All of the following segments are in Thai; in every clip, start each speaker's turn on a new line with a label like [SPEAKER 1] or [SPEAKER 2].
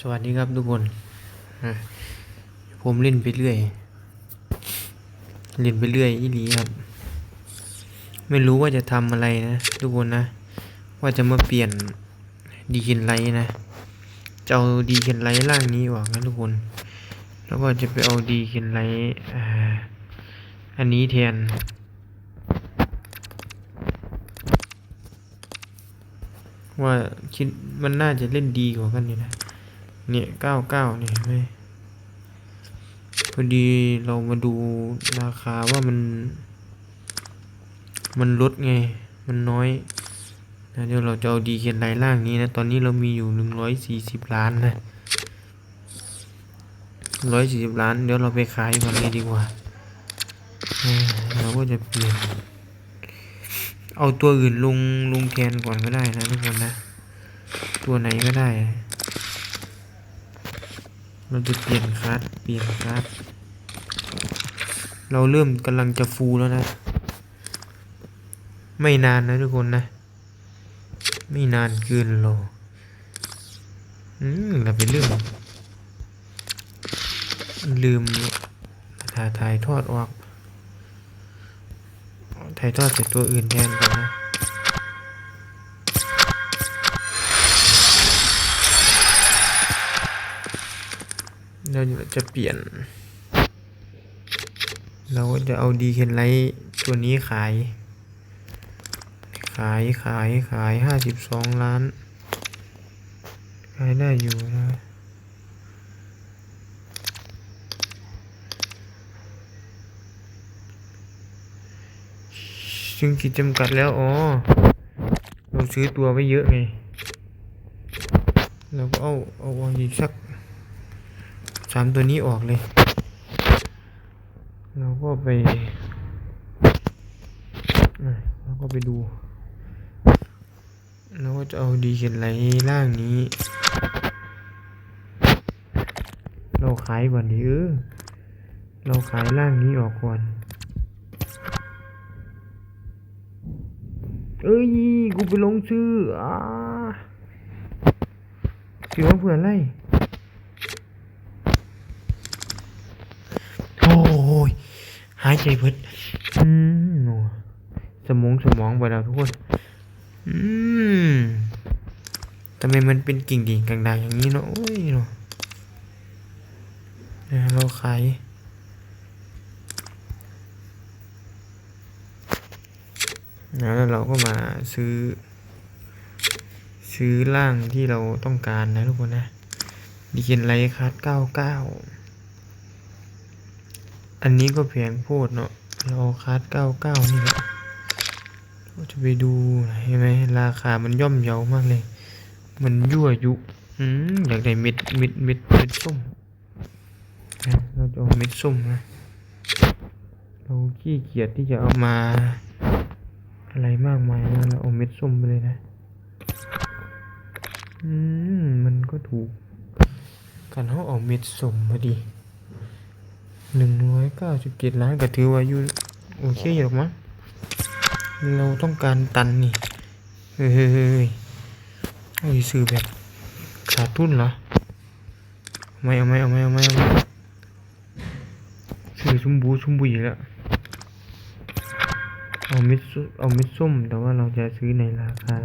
[SPEAKER 1] สวัสดีครับทุกคนผมเล่นไปเรื่อย เล่นไปเรื่อยอีหลีครับ ไม่รู้ว่าจะทำอะไรนะ ทุกคนนะ ว่าจะมาเปลี่ยนดีเคนไลท์นะจะเอาดีเคนไลท์ร่างนี้ออกนะทุกคน แล้วก็จะไปเอาดีเคนไลท์อ่าอันนี้แทนว่าคิดมันน่าจะเล่นดีกว่ากันอยู่นะ เนี่ยเก้าเก้าเนี่ยเห็นไหมพอดีเรามาดูราคาว่ามัน มันลดไง มันน้อยนะเดี๋ยวเราจะเอาดีเคนไลน์ล่างนี้นะ ตอนนี้เรามีอยู่หนึ่งร้อยสี่สิบล้านนะร้อยสี่สิบล้าน เดี๋ยวเราไปขายก่อนเลยดีกว่าเราก็จะเปลี่ยน เอาตัวอื่นลงลงแทนก่อนก็ได้นะทุกคนนะ ตัวไหนก็ได้ เราจะเปลี่ยนคัสเปลี่ยนคัสเราเริ่มกำลังจะฟูแล้วนะ ไม่นานนะทุกคนนะ ไม่นานเกินรออืมเราไปลืมลืมถ่ายถ่ายทอดออก ถ่ายทอดใส่ตัวอื่นแทนก่อนนะ เราจะเปลี่ยน เราก็จะเอาดีเคนไลท์ตัวนี้ขาย ขายขายขายห้าสิบสองล้าน ขายได้อยู่นะซึ่งขีดจำกัดแล้ว อ๋อ เราซื้อตัวไว้เยอะไง เราก็เอาเอาเอาอีกสักามตัวนี้ออกเลย เราก็ไปเราก็ไปดูเราก็จะเอาดีเขียนไหลล่างนี้ เราขายก่อนดิเออเราขายล่างนี้ออกก่อนเอ้ย กูไปลงชื่ออ่าเสียเผื่ออะไร โอ้ย หายใจเพิดอืมโน่สมองสมองไปแล้วทุกคน อืมทำไมมันเป็นกิ่งดิ่งกลางดางอย่างนี้เนาะโอ้ยเนาะเราขายแล้วเราก็มาซื้อ ซื้อร่างที่เราต้องการนะทุกคนนะดีเกนไลท์คัสเก้าเก้า อันนี้ก็แพงโพดเนาะ เราคัสเก้าเก้านี่แหละจะไปดูเห็นไหมราคามันย่อมเยาวมากเลย มันยั่วยุอืมอยากได้เม็ดเม็ดเม็ดเม็ดส้มเราจะเอาเม็ดส้มนะ เราขี้เกียจที่จะเอามา อะไรมากมายนะเราเอาเม็ดส้มไปเลยนะ อืมมันก็ถูก กันเขาเอาเม็ดส้มพอดี หนึ่งร้อยเก้าสิบเจ็ดล้านก็ถือว่าอยู่โอเคอยู่หรอกมั้งเราต้องการตันนี่เฮ้ยเฮ้ยเฮ้ยเฮ้ยเอาอีซื้อแบบขาดทุนเหรอไม่เอาไม่เอาไม่เอาไม่เอาซื้อชุ่มบูชุ่มบุยแล้วเอาเม็ดส้มเอาเม็ดส้มแต่ว่าเราจะซื้อในราคา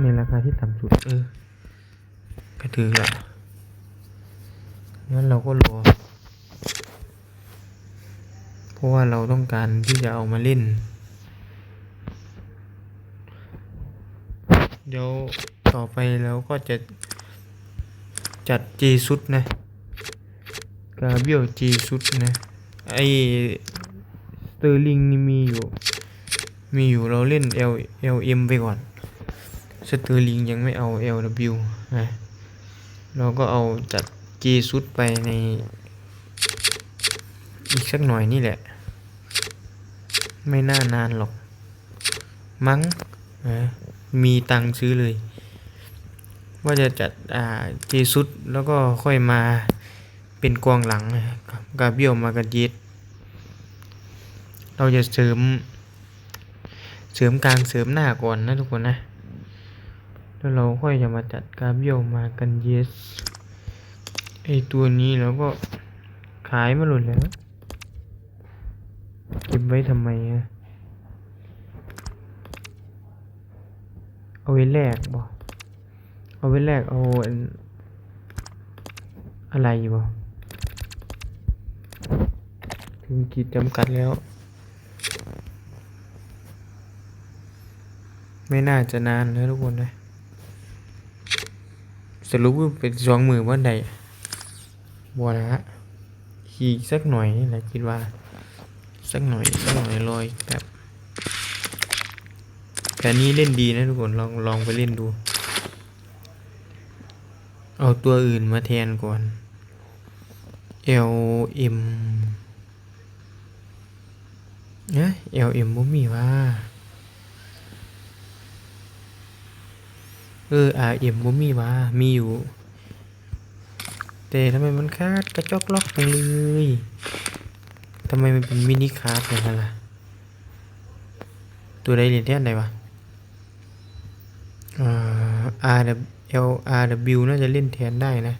[SPEAKER 1] ในราคาที่ต่ำสุดเออก็ถือละ งั้นเราก็รอ เพราะว่าเราต้องการที่จะเอามาเล่น เดี๋ยวต่อไปเราก็จะจัดจีซุดนะกาเบียวจีซุดนะ ไอสเตอร์ลิงนี่มีอยู่ มีอยู่เราเล่น L L M ไปก่อน สเตอร์ลิงยังไม่เอา L W นะ เราก็เอาจัด จีซุดไปใน อีกสักหน่อยนี่แหละ ไม่น่านานหรอก มั้งมีตังซื้อเลย ว่าจะจัดอ่าจีซุดแล้วก็ค่อยมาเป็นกองหลังนะครับกาเบียวมากันย็ดเราจะเสริม เสริมกลางเสริมหน้าก่อนนะทุกคนนะ แล้วเราค่อยจะมาจัดการเบียวมากัน yes ไอตัวนี้เราก็ขายมาหลุดแล้ว เก็บไว้ทำไมอะเอาไว้แลกบ่เอาไว้แลกเอาอันอะไรบ่ถึงขีดจำกัดแล้ว ไม่น่าจะนานแล้วทุกคนนะสรุปว่าเป็นสองมือวันใด บัวนะฮะขี่สักหน่อยนี่แหละคิดว่า สักหน่อยสักหน่อยลอยแบบแต่นี้เล่นดีนะทุกคนลองลองไปเล่นดู เอาตัวอื่นมาแทนก่อน L M เนี่ย L M บ่มีว่าเออ R M บ่มีว่ามีอยู่ แต่ทำไมมันคาดกระจกล็อกจังเลยทำไมมันเป็นมินิคาร์ดอย่างนั้นล่ะ ตัวใดเรียนแทนใดวะอ่า R W L R W น่าจะเล่นแทนได้นะ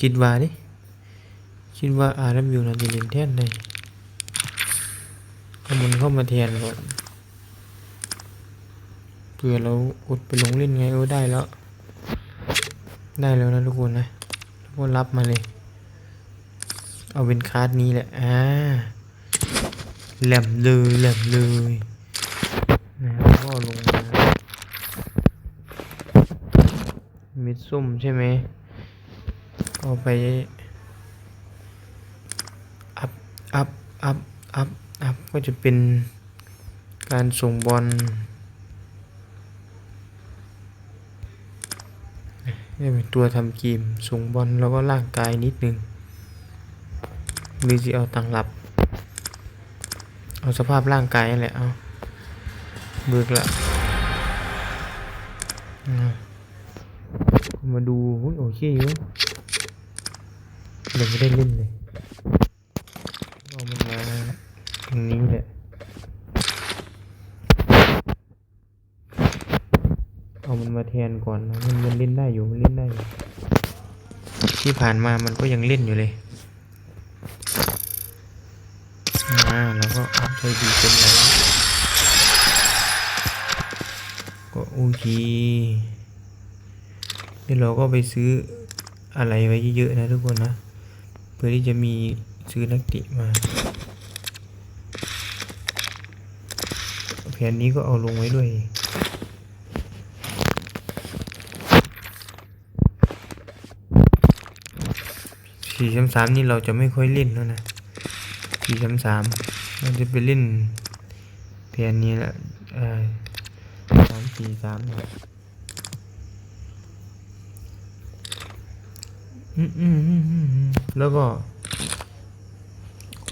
[SPEAKER 1] คิดว่าดิคิดว่า R W น่าจะเล่นแทนได้เอามันเข้ามาแทนก่อนเผื่อเราอุดไปลงเล่นไงเออได้แล้ว ได้แล้วนะทุกคนนะ ทุกคนรับมาเลย เอาเป็นคาร์ดนี้แหละ อ่าแหลมเลยแหลมเลยนะแล้วก็ลงมาเม็ดส้มใช่ไหมเอาไป อัพ อัพ อัพ อัพ อัพ ก็จะเป็นการส่งบอล เป็นตัวทำกีมส่งบอลแล้วก็ร่างกายนิดนึงหรือจะเอาตังหลับ เอาสภาพร่างกายนั่นแหละเอาเบิกละมาดูอุ๊ยโอเคอยู่ยังไม่ได้เล่นเลยเอามันมาตรงนี้แหละเอามันมาแทนก่อนนะมัน เล่นได้อยู่มันเล่นได้อยู่ที่ผ่านมามันก็ยังเล่นอยู่เลยอ่าแล้วก็อัพใช้ดีเป็นไรก็โอเคเดี๋ยวเราก็ไปซื้ออะไรไว้เยอะๆนะทุกคนนะ เพื่อที่จะมีซื้อนักติมาแผนนี้ก็เอาลงไว้ด้วย สี่สามสามนี่เราจะไม่ค่อยเล่นแล้วนะสี่สามสามเราจะไปเล่นแผนนี้แหละสามสี่สามเนี่ยแล้วก็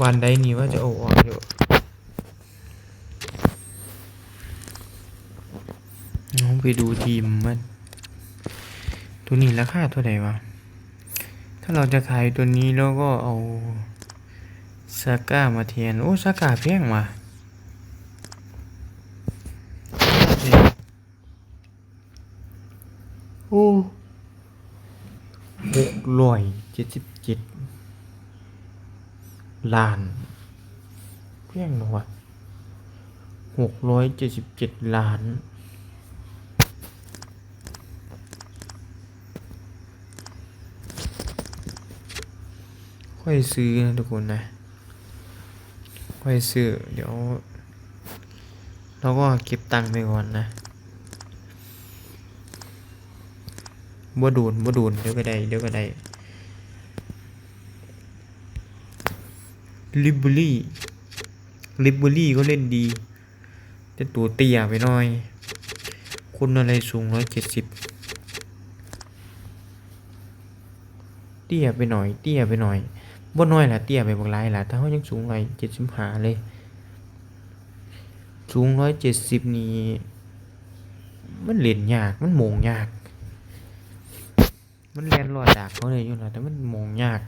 [SPEAKER 1] วันใดนี่ว่าจะเอาออกอยู่น้องไปดูทีมมันตัวนี้ราคาเท่าไหร่วะ ถ้าเราจะขายตัวนี้แล้วก็เอาซาก้ามาแทนโอ้ซาก้าแพงว่ะโอ้หกร้อยเจ็ดสิบเจ็ดล้านแพงเนอวะหกร้อยเจ็ดสิบเจ็ดล้าน ค่อยซื้อนะทุกคนนะ ค่อยซื้อ เดี๋ยว เราก็เก็บตังค์ไปก่อนนะบ่ดูนบ่ดูนเดี๋ยวก็ได้ เดี๋ยวก็ได้ลิบบุรี่ลิบบุรี่ก็เล่นดี แต่ตัวเตี้ยไปหน่อยคนอะไรสูงร้อยเจ็ดสิบเตี้ยไปหน่อย เตี้ยไปหน่อย บ่น้อยล่ะเตี้ยไปบักหลายล่ะถ้าเขายังสูงร้อยเจ็ดสิบห้าเลย สูงร้อยเจ็ดสิบนี่มันเล่นยาก มันโมงยาก มันเรียนรอดดากเขาเลยอยู่แล้วแต่มันโมงยาก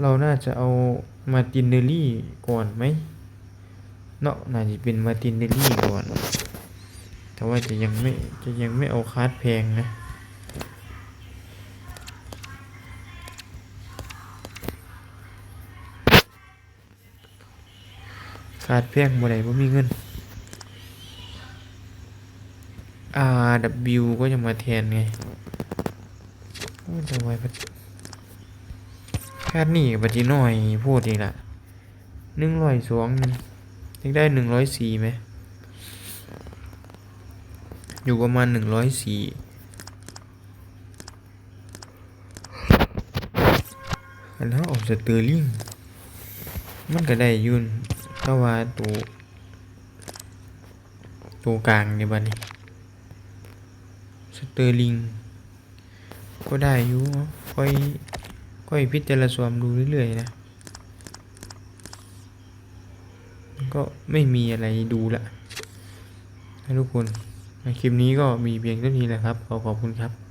[SPEAKER 1] เราน่าจะเอามาตินเดอรี่ก่อนไหมเนาะน่าจะเป็นมาตินเดอรี่ก่อน แต่ว่าจะยังไม่จะยังไม่เอาคาร์ดแพงนะ คาร์ดแพงบ่ได้บ่มีเงิน RW ก็จะมาแทนไงโอ้ยจะไว้ปัจคาดนี่ปัจจิน้อยพูดอีกละหนึ่งร้อยสองนึงยังได้หนึ่งร้อยสี่ไหม อยู่ประมาณหนึ่งร้อยสี่แล้วออกสเตอร์ลิง มันก็ได้ยุ่น แต่ว่าตัวตัวกลางในบัดนี้สเตอร์ลิง ก็ได้อยู่ค่อยค่อยพิจารณาสวมดูเรื่อยๆนะ ก็ไม่มีอะไรดูละทุกคน คลิปนี้ก็มีเพียงเท่านี้แหละครับ ขอขอบคุณครับ